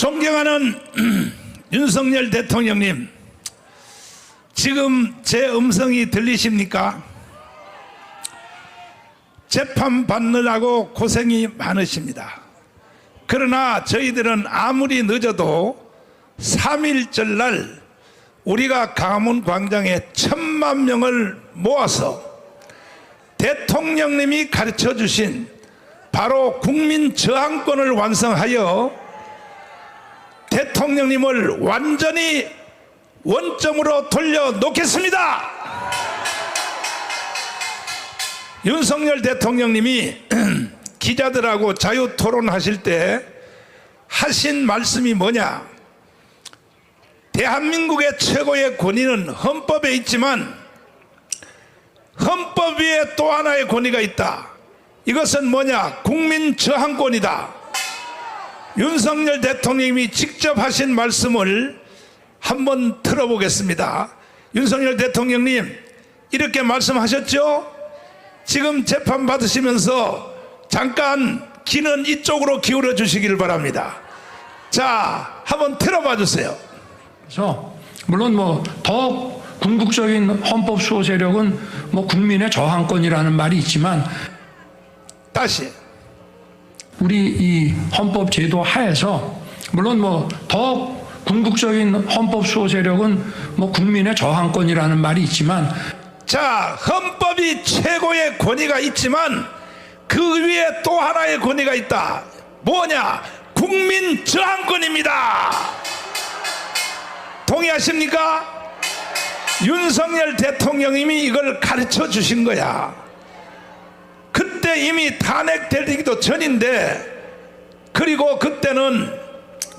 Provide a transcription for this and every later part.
존경하는 윤석열 대통령님, 지금 제 음성이 들리십니까? 재판 받느라고 고생이 많으십니다. 그러나 저희들은 아무리 늦어도 3일절 날 우리가 강화문 광장에 천만 명을 모아서 대통령님이 가르쳐 주신 바로 국민 저항권을 완성하여 대통령님을 완전히 원점으로 돌려놓겠습니다. 윤석열 대통령님이 기자들하고 자유 토론하실 때 하신 말씀이 뭐냐? 대한민국의 최고의 권위는 헌법에 있지만 헌법 위에 또 하나의 권위가 있다. 이것은 뭐냐? 국민 저항권이다. 윤석열 대통령님이 직접 하신 말씀을 한번 들어보겠습니다. 윤석열 대통령님, 이렇게 말씀하셨죠? 지금 재판 받으시면서 잠깐 귀는 이쪽으로 기울여 주시길 바랍니다. 자, 한번 틀어봐 주세요. 그래서 물론 뭐더 궁극적인 헌법 수호 세력은 뭐 국민의 저항권이라는 말이 있지만 다시. 우리 이 헌법 제도 하에서 물론 뭐 더 궁극적인 헌법 수호 세력은 뭐 국민의 저항권이라는 말이 있지만 자, 헌법이 최고의 권위가 있지만 그 위에 또 하나의 권위가 있다. 뭐냐? 국민 저항권입니다. 동의하십니까? 윤석열 대통령님이 이걸 가르쳐 주신 거야. 그때 이미 탄핵되기도 전인데, 그리고 그때는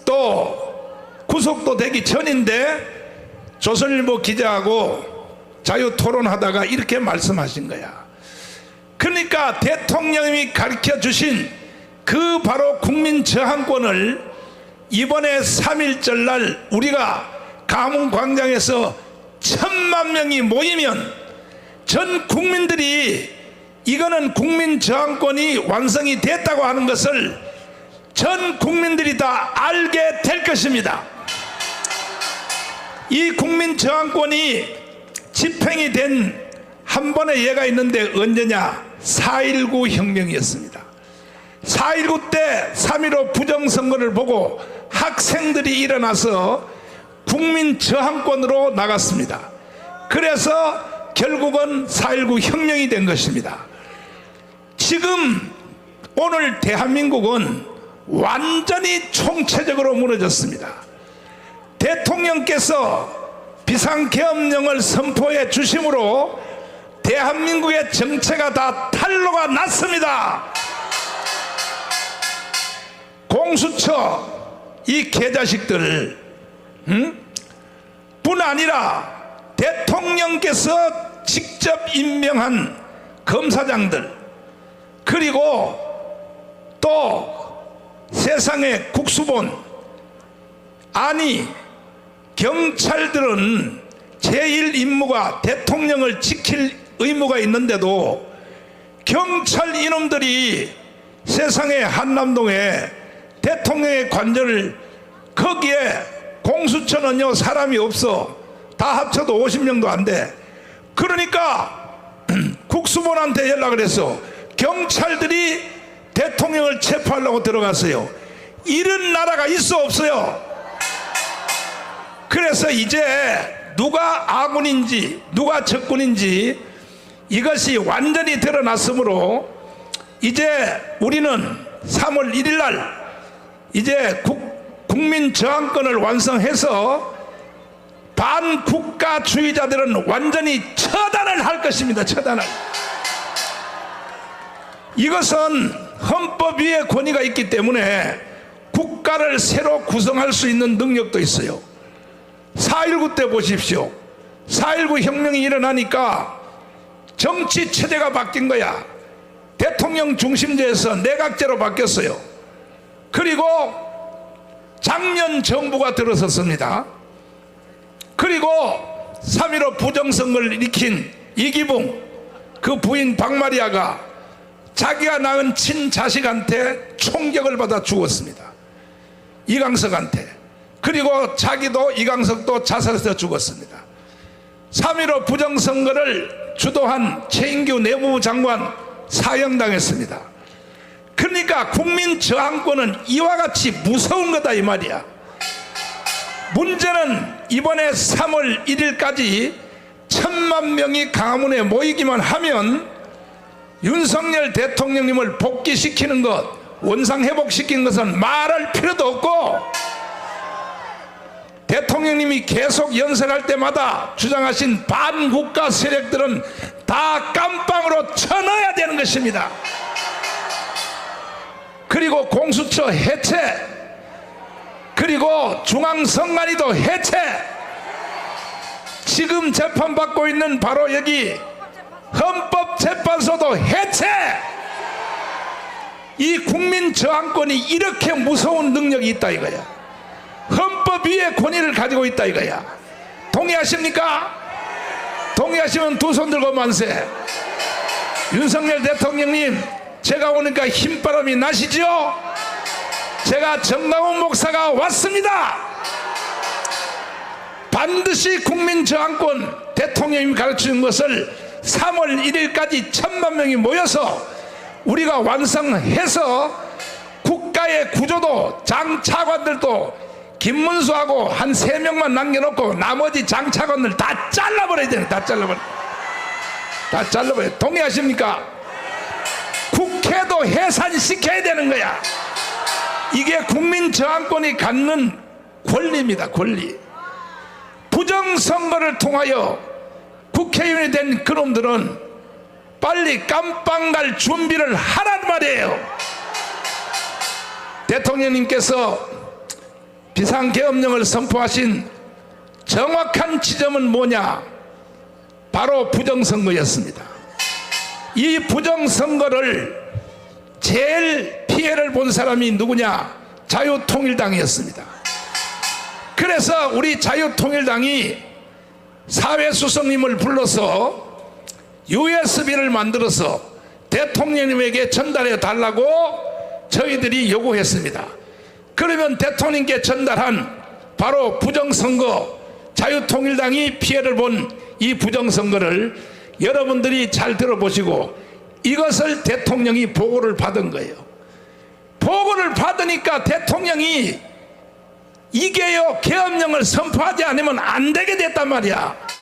또 구속도 되기 전인데, 조선일보 기자하고 자유 토론하다가 이렇게 말씀하신 거야. 그러니까 대통령님이 가르쳐 주신 그 바로 국민 저항권을 이번에 3일절 날 우리가 가문 광장에서 천만 명이 모이면 전 국민들이 이거는 국민 저항권이 완성이 됐다고 하는 것을 전 국민들이 다 알게 될 것입니다. 이 국민 저항권이 집행이 된 한 번의 예가 있는데 언제냐? 4.19 혁명이었습니다. 4.19 때 3.15 부정선거를 보고 학생들이 일어나서 국민 저항권으로 나갔습니다. 그래서 결국은 4.19 혁명이 된 것입니다. 지금 오늘 대한민국은 완전히 총체적으로 무너졌습니다. 대통령께서 비상계엄령을 선포해 주심으로 대한민국의 정체가 다 탄로가 났습니다. 공수처 이 개자식들 응? 뿐 아니라 대통령께서 직접 임명한 검사장들 그리고 또 세상의 국수본 아니 경찰들은 제일 임무가 대통령을 지킬 의무가 있는데도 경찰 이놈들이 세상의 한남동에 대통령의 관절을 거기에 공수처는요 사람이 없어. 다 합쳐도 50명도 안 돼. 그러니까 국수본한테 연락을 해서 경찰들이 대통령을 체포하려고 들어갔어요 이런 나라가 있어 없어요 그래서 이제 누가 아군인지 누가 적군인지 이것이 완전히 드러났으므로 이제 우리는 3월 1일 날 이제 국, 국민 저항권을 완성해서 반국가주의자들은 완전히 처단을 할 것입니다. 처단을. 이것은 헌법 위에 권위가 있기 때문에 국가를 새로 구성할 수 있는 능력도 있어요. 4.19 때 보십시오. 4.19 혁명이 일어나니까 정치 체제가 바뀐 거야. 대통령 중심제에서 내각제로 바뀌었어요. 그리고 작년 정부가 들어섰습니다. 그리고 3.15 부정선거를 일으킨 이기붕 그 부인 박마리아가 자기가 낳은 친자식한테 총격을 받아 죽었습니다. 이강석한테 그리고 자기도 이강석도 자살해서 죽었습니다. 3.15 부정선거를 주도한 최인규 내무부 장관 사형당했습니다. 그러니까 국민 저항권은 이와 같이 무서운 거다 이 말이야. 문제는 이번에 3월 1일까지 천만 명이 강화문에 모이기만 하면 윤석열 대통령님을 복귀시키는 것, 원상 회복시키는 것은 말할 필요도 없고 대통령님이 계속 연설할 때마다 주장하신 반국가 세력들은 다 깜빵으로 쳐넣어야 되는 것입니다. 그리고 공수처 해체, 그리고 중앙선관위도 해체, 지금 재판받고 있는 바로 여기 헌법재판소도 해체! 이 국민 저항권이 이렇게 무서운 능력이 있다 이거야. 헌법 위에 권위를 가지고 있다 이거야. 동의하십니까? 동의하시면 두 손 들고 만세. 윤석열 대통령님, 제가 오니까 힘바람이 나시죠? 제가 정강훈 목사가 왔습니다. 반드시 국민 저항권 대통령님이 가르치는 것을 3월 1일까지 천만 명이 모여서 우리가 완성해서 국가의 구조도 장차관들도 김문수하고 한 세 명만 남겨놓고 나머지 장차관들 다 잘라버려야 되네 다 잘라버려. 다 잘라버려. 동의하십니까? 국회도 해산시켜야 되는 거야. 이게 국민 저항권이 갖는 권리입니다 권리. 부정선거를 통하여 국회의원이 된 그놈들은 빨리 깜빵 갈 준비를 하란 말이에요. 대통령님께서 비상계엄령을 선포하신 정확한 지점은 뭐냐? 바로 부정선거였습니다. 이 부정선거를 제일 피해를 본 사람이 누구냐? 자유통일당이었습니다. 그래서 우리 자유통일당이 사회수석님을 불러서 USB를 만들어서 대통령님에게 전달해 달라고 저희들이 요구했습니다. 그러면 대통령께 전달한 바로 부정선거 자유통일당이 피해를 본 이 부정선거를 여러분들이 잘 들어보시고 이것을 대통령이 보고를 받은 거예요. 보고를 받으니까 대통령이 이게요 계엄령을 선포하지 않으면 안 되게 됐단 말이야.